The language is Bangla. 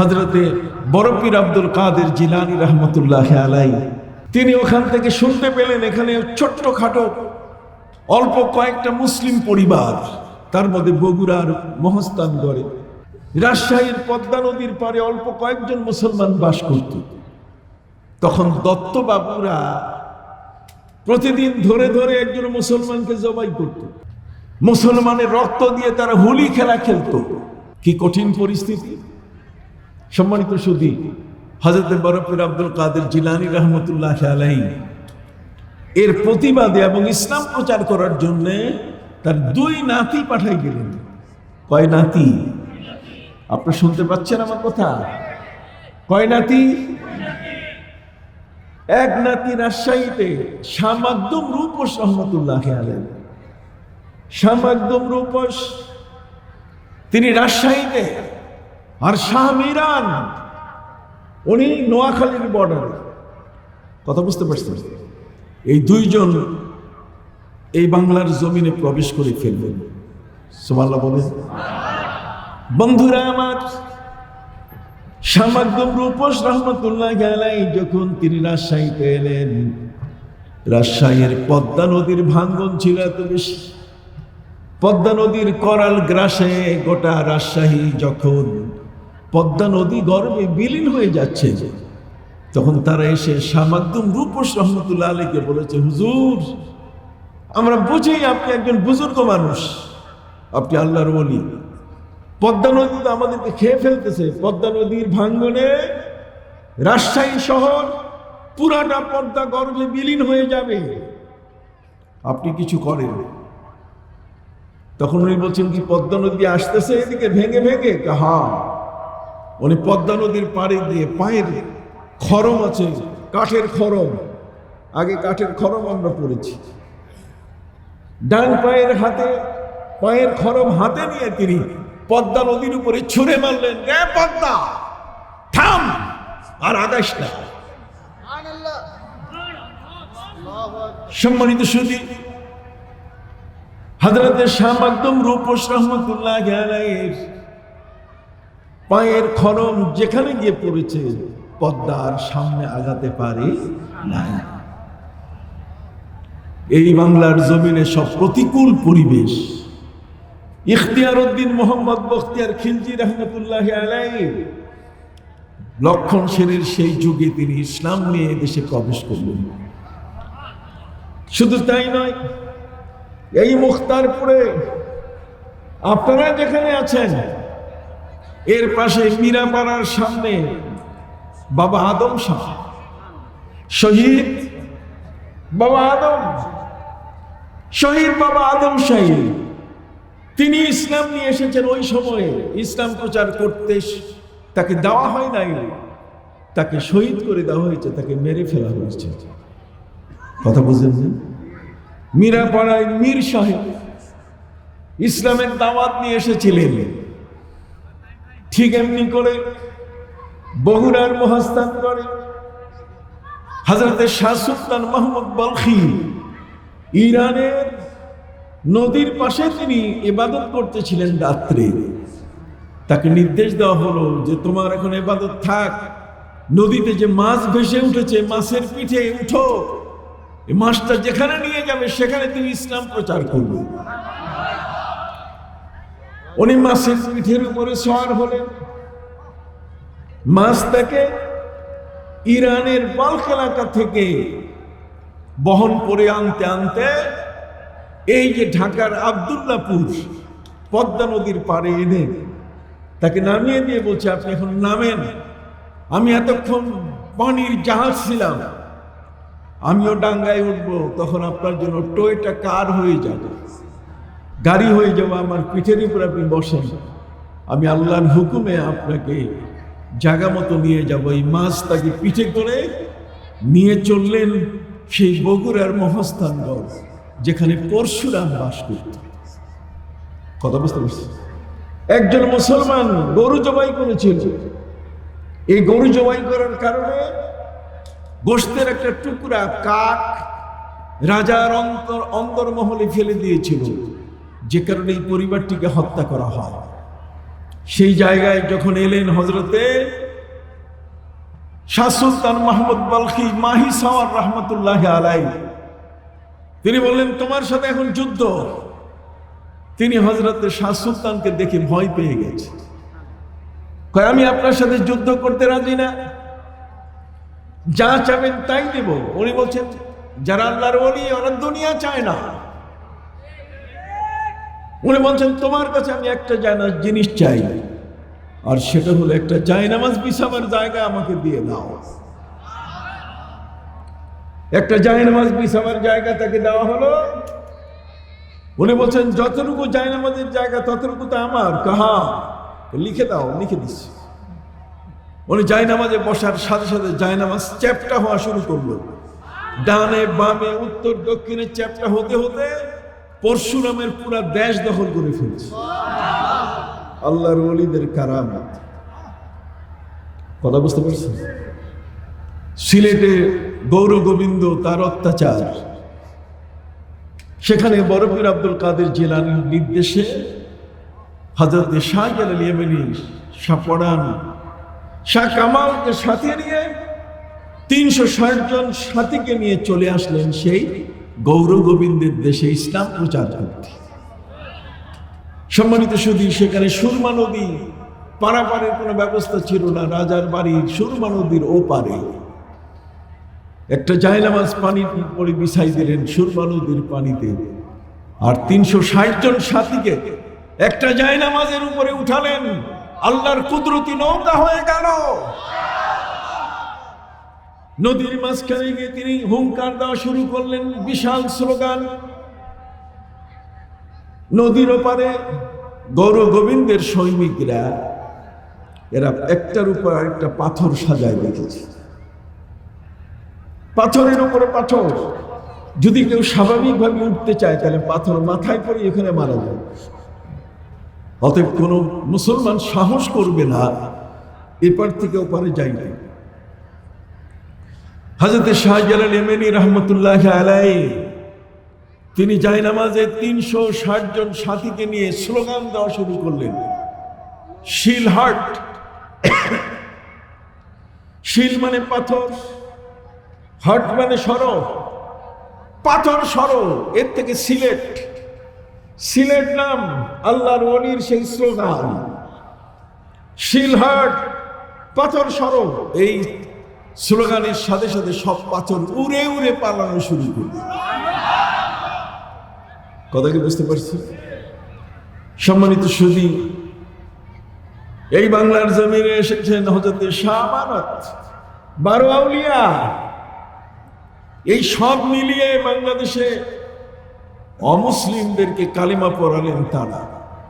হজরতে বরফির আব্দুল কাদের জিলানি রহমতুল্লাহ আলাই তিনি ওখান থেকে শুনতে পেলেন এখানে ছোট্ট খাটো অল্প কয়েকটা মুসলিম পরিবার, তার মধ্যে বগুড়ার মহস্তান গড়ে। রাজশাহীর পদ্মা নদীর পারে অল্প কয়েকজন মুসলমান বাস করত। তখন দত্তবাবুরা প্রতিদিন ধরে ধরে একজন মুসলমানকে জবাই করত। মুসলমানের রক্ত দিয়ে তারা হোলি খেলা খেলতো। কি কঠিন পরিস্থিতি? সম্মানিত সুদী হজরত বরফির আব্দুল কাদের জিলানি রহমতুল্লাহ আলাই এর প্রতিবাদে এবং ইসলাম প্রচার করার জন্য তার দুই নাতি পাঠাই গেলেন কয় নাতি? আপনি শুনতে পাচ্ছেন আমার কথা? কয় নাতি? এক নাতি রাজশাহীতে শামাকদম রূপস রহমতুল্লাহ আলেন শামাকদম রূপস, তিনি রাজশাহীতে আর শাহ মিরান, উনি নোয়াখালীর বর্ডারে কথা বুঝতে পারছেন? এই দুইজন এই বাংলার জমিনে প্রবেশ করে ফেলবেন। সোমাল্লা বলেন। বন্ধুরা আমার সামাগম রূপস রহমতুল্লাহ গেলাই যখন তিনি রাজশাহীতে এলেন, রাজশাহীর পদ্মা নদীর ভাঙ্গন ছিল এত বেশি। পদ্মা নদীর করাল গ্রাসে গোটা রাজশাহী যখন পদ্মা নদী গর্বে বিলীন হয়ে যাচ্ছে। যে তখন তারা এসে সামাগদুম রূপস রহমতুল্লাহ আলীকে বলেছে, হুজুর, আমরা বুঝি আপনি একজন বুজুর্গ মানুষ। আপনি আল্লাহর বলি পদ্মা নদী তো আমাদেরকে খেয়ে ফেলতেছে। পদ্মা নদীর ভাঙ্গনে রাজশাহী শহর পুরাটা পদ্মা গর্ভে বিলীন হয়ে যাবে। আপনি কিছু করেন তখন উনি বলছেন কি, পদ্মা নদী আসতেছে এদিকে ভেঙে ভেঙে? হ্যাঁ। উনি পদ্মা নদীর পাড়ে দিয়ে পায়ের খরম আছে, কাঠের খরম। আগে কাঠের খরম আমরা পড়েছি। ডান পায়ের হাতে, পায়ের খরম হাতে নিয়ে তিনি পদ্মা নদীর উপরে ছুঁড়ে মারলেন পদ্মা, থাম আর আদাস না। সম্মানিত সুদী হজরতের শাহ একদম রূপস রহমতুল্লাহ আলাইহির পায়ের খরম যেখানে গিয়ে পড়েছে, পদ্মার সামনে আগাতে পারে নাই। এই বাংলার জমিনে সব প্রতিকূল পরিবেশ। ইখতিয়ার উদ্দিন মোহাম্মদ বখতিয়ার খিলজি রহমতুল্লাহ আলাই লক্ষণ সেনের সেই যুগে তিনি ইসলাম নিয়ে দেশে প্রবেশ করলেন। শুধু তাই নয়, এই মুখতারপুরে আপনারা যেখানে আছেন এর পাশে মীরাপাড়ার সামনে বাবা আদম শাহ শহীদ বাবা আদম। শহীদ বাবা আদম শাহী তিনি ইসলাম নিয়ে এসেছেন ওই সময়ে। ইসলাম প্রচার করতে তাকে দেওয়া হয় নাই। তাকে শহীদ করে দেওয়া হয়েছে, তাকে মেরে ফেলা হয়েছে। কথা বুঝলেন মীরাপাড়ায় মীর সাহেব ইসলামের দাওয়াত নিয়ে এসেছিলেন। ঠিক এমনি করে বগুড়ার মহাস্থান করে। হাজরতের শাহ সুলতান মাহমুদ বলখি, ইরানের নদীর পাশে তিনি ইবাদত করতেছিলেন রাত্রে। তাকে নির্দেশ দেওয়া হলো যে তোমার এখন এবাদত থাক, নদীতে যে মাছ ভেসে উঠেছে, মাছের পিঠে উঠো। মাছটা যেখানে নিয়ে যাবে, সেখানে তুমি ইসলাম প্রচার করবে। উনি মাছের পিঠের উপরে সওয়ার হলেন মাছ তাকে ইরানের বাল্ক এলাকা থেকে বহন করে আনতে আনতে এই যে ঢাকার আবদুল্লাপুর পদ্মা নদীর পাড়ে এনে তাকে নামিয়ে দিয়ে বলছে, আপনি এখন নামেন। আমি এতক্ষণ পানির জাহাজ ছিলাম। আমিও ডাঙ্গায় উঠবো। তখন আপনার জন্য টোয়েটা কার হয়ে যাবে? গাড়ি হয়ে যাব আমার পিঠের উপর আপনি বসেন। আমি আল্লাহর হুকুমে আপনাকে জায়গা মতো নিয়ে যাব। এই মাছ তাকে পিঠে করে নিয়ে চললেন সেই বগুড়ার মহাস্থানগড়, যেখানে পরশুরাম বাস করত। কথা বুঝতে পারছি একজন মুসলমান গরু জবাই করেছিল। এই গরু জবাই করার কারণে গোষ্ঠের একটা টুকরা কাক রাজার অন্তর অন্দরমহলে ফেলে দিয়েছিল। যে কারণে এই পরিবারটিকে হত্যা করা হয়। সেই জায়গায় যখন এলেন হজরতে শাহ মাহমুদ বালখি মাহি সাওয়ার রহমতুল্লাহ আলাই তিনি বললেন, তোমার সাথে এখন যুদ্ধ। তিনি হজরত শাহ সুলতানকে দেখে ভয় পেয়ে গেছে। কয়, আমি আপনার সাথে যুদ্ধ করতে রাজি না। যা চাবেন তাই দেব উনি বলছেন, যারা আল্লাহর ওলি, ওরা দুনিয়া চায় না। উনি বলছেন, তোমার কাছে আমি একটা জানা জিনিস চাই, আর সেটা হলো একটা জায়নামাজ বিছাবার জায়গা আমাকে দিয়ে দাও। একটা জায়নামাজ বিছাবার জায়গা তাকে দেওয়া হলো। উনি বলছেন, যতটুকু জায়নামাজের জায়গা, ততটুকু তো আমার, কাহা? লিখে দাও, লিখে দিচ্ছি। উনি জায়নামাজে বসার সাথে সাথে জায়নামাজ চ্যাপটা হওয়া শুরু করল। ডানে বামে, উত্তর দক্ষিণে চ্যাপটা হতে হতে পরশুরামের পুরা দেশ দখল করে ফেলছে। আল্লাহর ওলিদের কারামত। কথা বুঝতে পারছেন? সিলেটে গৌর গোবিন্দ তার অত্যাচার। সেখানে বরফির আব্দুল কাদের জেলানির নির্দেশে হজরত শাহজাল আল ইয়েমেনি শাহ পড়ান শাহ কামালকে সাথে নিয়ে তিনশো ষাট জন সাথীকে নিয়ে চলে আসলেন সেই গৌর গোবিন্দের দেশে ইসলাম প্রচার করতে। সম্মানিত সুদী সেখানে সুরমা নদী পারাপারের কোনো ব্যবস্থা ছিল না, রাজার বাড়ির সুরমা নদীর ওপারে। একটা জায়নামাজ পানি পরে বিছাই দিলেন সুরমা নদীর পানিতে। আর তিনশো ষাট জন সাথীকে একটা জায়নামাজের উপরে উঠালেন। আল্লাহর কুদরতি নৌকা হয়ে গেল। নদীর মাঝখানে গিয়ে তিনি হুঙ্কার দেওয়া শুরু করলেন, বিশাল স্লোগান। নদীর ওপারে গৌর গোবিন্দের সৈনিকরা, এরা একটার উপর আরেকটা পাথর সাজায় রেখেছে। পাথরের উপরে পাথর। যদি কেউ স্বাভাবিকভাবে উঠতে চায়, তাহলে পাথর মাথায় পড়ে এখানে মারা যায়। অতএব কোনো মুসলমান সাহস করবে না, এপার থেকে ওপারে যাইবে হাজরতে শাহজালাল এমেনি রহমতুল্লাহ আলাই তিনি জায়নামাজে তিনশো ষাট জন সাথীকে নিয়ে স্লোগান দেওয়া শুরু করলেন। শিল হার্ট শিল মানে পাথর, হাট মানে সরব পাথর সরব এর থেকে সিলেট। সিলেট নাম আল্লাহর অলির সেই স্লোগান। শিলহাট পাথর সরব এই স্লোগানের সাথে সাথে সব পাথর উড়ে উড়ে পালানো শুরু করল। কথা কি বুঝতে পারছি? সম্মানিত সুদী এই বাংলার জমিনে এসেছেন হজরতে শাহ বারো আউলিয়া। এই সব মিলিয়ে বাংলাদেশে অমুসলিমদেরকে কালিমা পড়ালেন তারা।